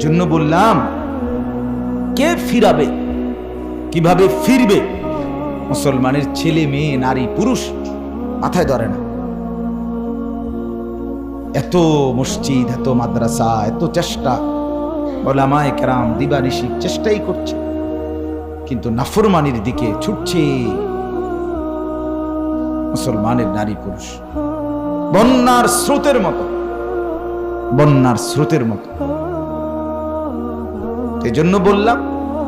এজন্য বললাম, কে ফিরাবে? কীভাবে ফিরবে? মুসলমানের ছেলে, মেয়ে, নারী, পুরুষ মাথায় ধরে না। এত মসজিদ, এত মাদ্রাসা, এত চেষ্টা। ওলামায় কেরাম দিবানিশি চেষ্টাই করছে। কিন্তু নাফরমানির দিকে ছুটছে মুসলমানের নারী, পুরুষ। বন্যার স্রোতের মতো, বন্যার স্রোতের মতো। এই জন্য বললাম,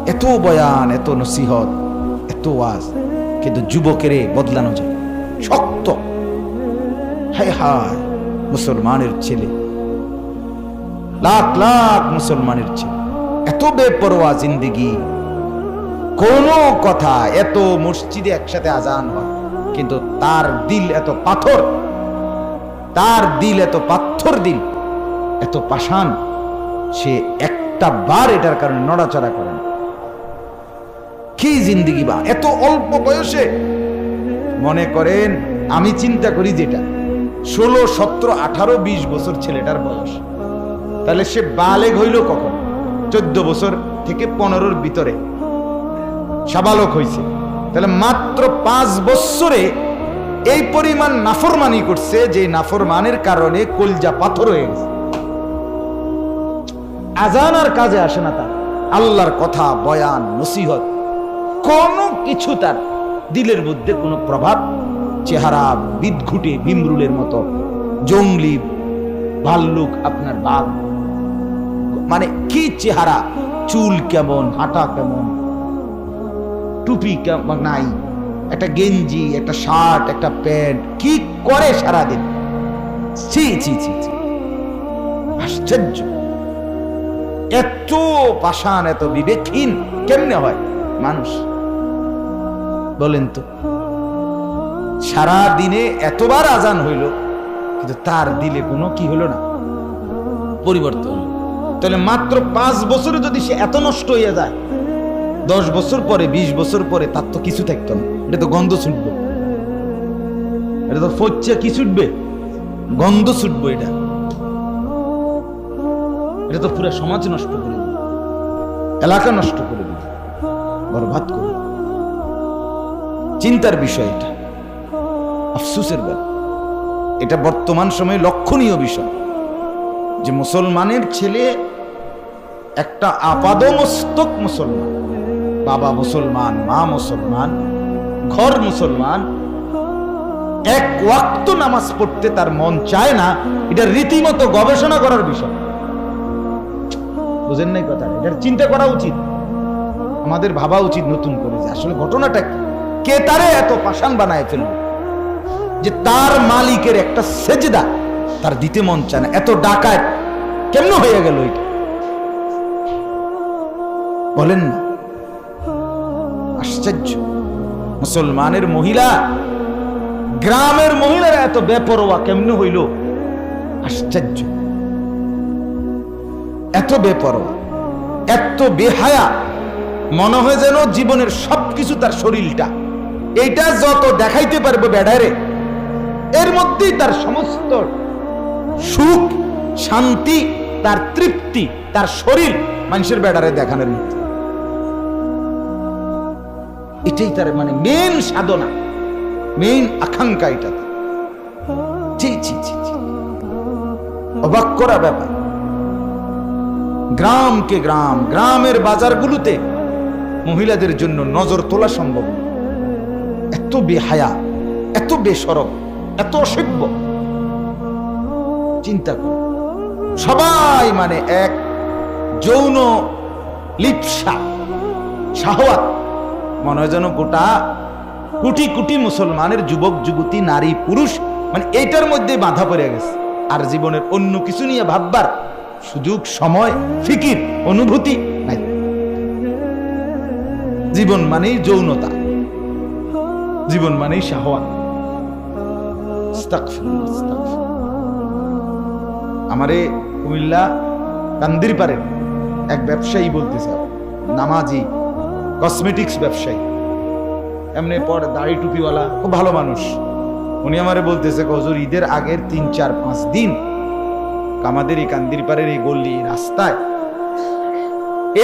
এত বয়ান, এত নসিহত, এত ওয়াজ, কিন্তু যুবকেরে বদলানো যায়। শক্ত। হায় হায়, মুসলমানের ছেলে। লাখ লাখ মুসলমানের ছেলে। এত বেপরোয়া জিন্দিগি। কোন কথা এত মসজিদে একসাথে আজান হয়, কিন্তু তার দিল এত পাথর। তার দিল এত পাথর দিল। এত পাষাণ। সে একটা বার এটার কারণে নড়াচড়া করে না কি জিন্দিগি বা? এত অল্প বয়সে মনে করেন, আমি চিন্তা করি যেটা, ষোলো, সতেরো, আঠারো, বিশ বছর ছেলেটার বয়স। তাহলে সে বালেগ হইল কখন? চোদ্দ বছর থেকে পনেরোর ভিতরে। সাবালক হয়েছে তাহলে মাত্র পাঁচ বছরে এই পরিমাণ নাফরমানি করছে যে নাফরমানের কারণে কলজা পাথর হয়ে গেছে। আজান আর কাজে আসে না তার। আল্লাহর কথা, বয়ান, নসিহত, কোনো কিছু তার দিলের মধ্যে কোনো প্রভাব, চেহারা বিদঘুটে বিমরুলের মতো, জঙ্গলি, ভাল্লুক আপনার বাঘ মানে কি চেহারা, চুল কেমন, হাঁটা কেমন, টুপি কেমন নাই, একটা গেঞ্জি, একটা শার্ট, একটা প্যান্ট, কি করে সারাদিন? ছি ছি ছি। আশ্চর্য। পাষাণ এত বিবেকহীন, কেমনে হয়? মানুষ, বলেন তো সারা দিনে এতবার আজান হইল, কিন্তু তার দিলে কোনো কি হলো না? পরিবর্তন। তাহলে মাত্র পাঁচ বছরে যদি সে এত নষ্ট হয়ে যায়, দশ বছর পরে, বিশ বছর পরে, তার তো কিছু থাকতো না। এটা তো গন্ধ ছুটবে। এটা তো ফচ্ছে কি ছুটবে? গন্ধ ছুটবে এটা। এটা তো পুরো সমাজ নষ্ট এলাকা নষ্ট করে দিবে বরবাদ করে চিন্তার বিষয় এটা, আফসুসের ব্যাপার। এটা বর্তমান সময়ে লক্ষণীয় বিষয় যে মুসলমানের ছেলে একটা আপাদমস্তক মুসলমান, বাবা মুসলমান, মা মুসলমান, ঘর মুসলমান, এক ওয়াক্ত নামাজ পড়তে তার মন চায় না, এটা রীতিমতো গবেষণা করার বিষয়। বুঝেন নাই কথা? এটার চিন্তা করা উচিত। আমাদের ভাবা উচিত নতুন করে যে আসলে ঘটনাটা কি? কে তারে এত পাষাণ বানায় ফেলবে যে তার মালিকের একটা সেজদা তার দিতে মন চায় না। এত ডাকায় কেমন হয়ে গেল এটা? বলেন না। আশ্চর্য। মুসলমানের মহিলা, গ্রামের মহিলারা এত বেপরোয়া কেমন হইল? আশ্চর্য। এত বেপরোয়া, এত বেহায়া, মনে হয় যেন জীবনের সবকিছু তার শরীরটা। এইটা যত দেখাইতে পারবে বেড়ারে এর মধ্যেই তার সমস্ত সুখ, শান্তি, তার তৃপ্তি, তার শরীর মানুষের বেড়ারে দেখানোর মধ্যে এটাই তার মানে মেন সাধনা মেন আকাঙ্ক্ষা এটা। অবাক করা ব্যাপার। গ্রামকে গ্রাম, গ্রামের বাজারগুলোতে মহিলাদের জন্য নজর তোলা সম্ভব এত বেহায়া, এত বেসরব, এত অসভ্য। চিন্তা কর, সবাই মানে এক যৌন লিপসা শাহওয়াত মনে হয় যেন গোটা কোটি কোটি মুসলমানের যুবক, যুবতী, নারী, পুরুষ মানে এইটার মধ্যে বাধা পড়ে গেছে। আর জীবনের অন্য কিছু নিয়ে ভাববার সুযোগ, সময়, ফিকির, অনুভূতি নাই। জীবন মানেই যৌনতা। জীবন মানেই আস্তাগফিরুল্লাহ। আমারে কুমিল্লা কান্দির পারে এক ব্যবসায়ী বলতেছে, নামাজি, কসমেটিক্স ব্যবসায়ী। এমনি পর দাড়ি টুপিওয়ালা, খুব ভালো মানুষ। উনি আমারে বলতেছে, হজুর, ঈদের আগের তিন, চার, পাঁচ দিন আমাদের এই কান্দির পাড়ের এই গল্লি রাস্তায়।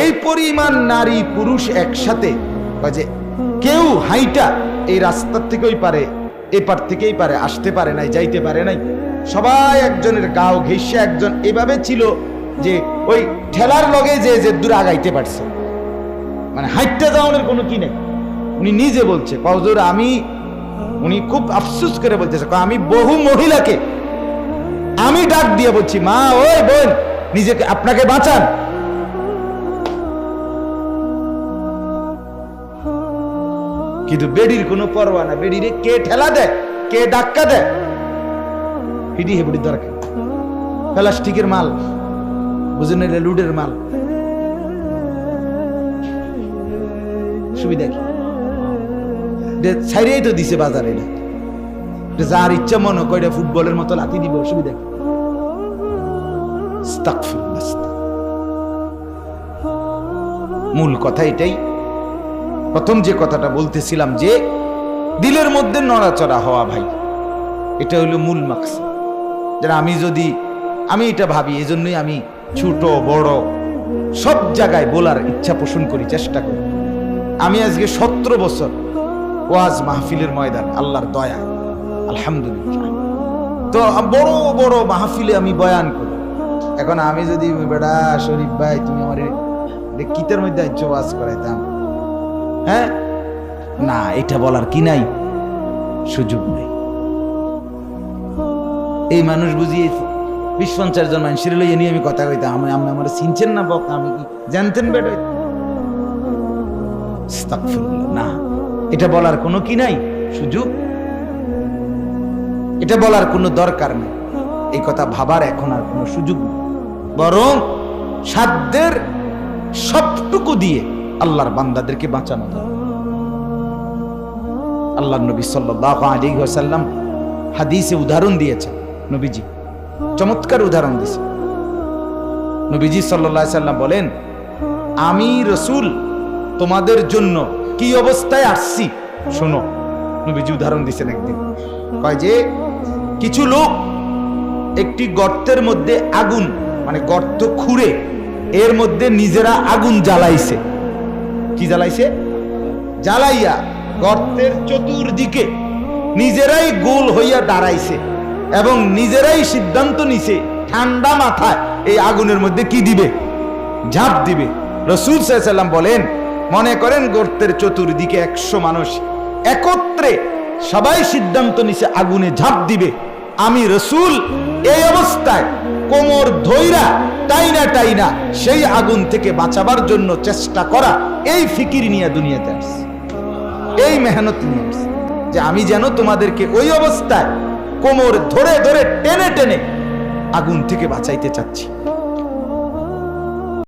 এই পরিমাণ নারী পুরুষ একসাথে যে কেউ হাইটা এই রাস্তার থেকেই পারে, এপার থেকেই পারে, আসতে পারে নাই, যাইতে পারে নাই। সবাই একজনের গাও ঘেসে একজন এভাবে ছিল যে ওই ঠেলার লগে যে যে দূরে আগাইতে পারছে। মানে হাইটটা যাওয়ানোর কোনো কি নেই। উনি নিজে বলছে কজোর আমি উনি খুব আফসুস করে বলতেছে, আমি বহু মহিলাকে আমি ডাক দিয়ে বলছি, মা, ওই বোন, নিজেকে, আপনাকে বাঁচান। কিন্তু বেডির কোনো পরোয়া না। বেডিরে কে ঠেলা দেয়, কে ডাক্কা দেয়? হিডি হেবড়ি দরকার। প্লাস্টিকের মাল বুঝেন এটা লুডের মাল। সুবিধা কি? ছাইরেই তো দিছে বাজারে। এটা যার ইচ্ছা মনে করে ফুটবলের মতো লাথি দিব, অসুবিধা কি। মূল কথা এটাই। প্রথম যে কথাটা বলতেছিলাম যে, দিলের মধ্যে নড়াচড়া হওয়া ভাই, এটা হলো মূল মাক্স যারা আমি যদি, আমি এটা ভাবি এই জন্যই আমি ছোট, বড়, সব জায়গায় বলার ইচ্ছা পোষণ করি, চেষ্টা করি। আমি আজকে সতেরো বছর ওয়াজ মাহফিলের ময়দান, আল্লাহর দয়া আলহামদুলিল্লাহ। তো বড় বড় মাহফিলে আমি বয়ান করি। এখন আমি যদি বেড়া শরীফ ভাই, তুমি আমার কিতের মধ্যে করাইতাম। হ্যাঁ? না, এটা বলার কি নাই? সুযোগ নাই। এই মানুষ বুঝিয়ে বিশ পঞ্চাশ জন মানুষের লইয়ে নিয়ে আমি কথা কইতাম। আমি আমি আমার চিনছেন না বক আমি কি জানতেন বেটা? না। এটা বলার কোনো কি নাই? সুযোগ এটা বলার কোনো দরকার নেই। এই কথা ভাবার এখন আর কোনো সুযোগ নেই। বরং সাধ্যের সবটুকু দিয়ে আল্লাহর বান্দাদেরকে বাঁচানো আল্লাহ নবী ওয়াসাল্লাম হাদিসে উদাহরণ দিয়েছেন নবীজি, চমৎকার উদাহরণ দিয়েছে নবীজি সাল্লাল্লাহু সাল্লাম বলেন, আমি রসুল, তোমাদের জন্য কি অবস্থায় আসছি? শোনো, নবীজি উদাহরণ দিয়েছেন একদিন। কয় যে কিছু লোক একটি গর্তের মধ্যে আগুন মানে গর্ত খুঁড়ে এর মধ্যে নিজেরা আগুন জ্বালাইছে। কি জ্বালাইছে? জ্বালাইয়া গর্তের চতুর্দিকে নিজেরাই গোল হইয়া দাঁড়াইছে এবং নিজেরাই সিদ্ধান্ত নিছে, ঠান্ডা মাথায় এই আগুনের মধ্যে কি দিবে? ঝাঁপ দিবে। রসুল সাল্লাম বলেন, মনে করেন গর্তের চতুর্দিকে একশো মানুষ একত্রে সবাই সিদ্ধান্ত নিছে, আগুনে ঝাঁপ দিবে। আমি রসুল, এই অবস্থায় কোমর ধৈরা টাইনা টাইনা সেই আগুন থেকে বাঁচাবার জন্য চেষ্টা করা, এই ফিকির নিয়ে দুনিয়াতে আসছে। এই মেহনত নিয়ে আসছে যে আমি যেন তোমাদেরকে ওই অবস্থায় কোমর ধরে ধরে টেনে টেনে আগুন থেকে বাঁচাইতে চাচ্ছি।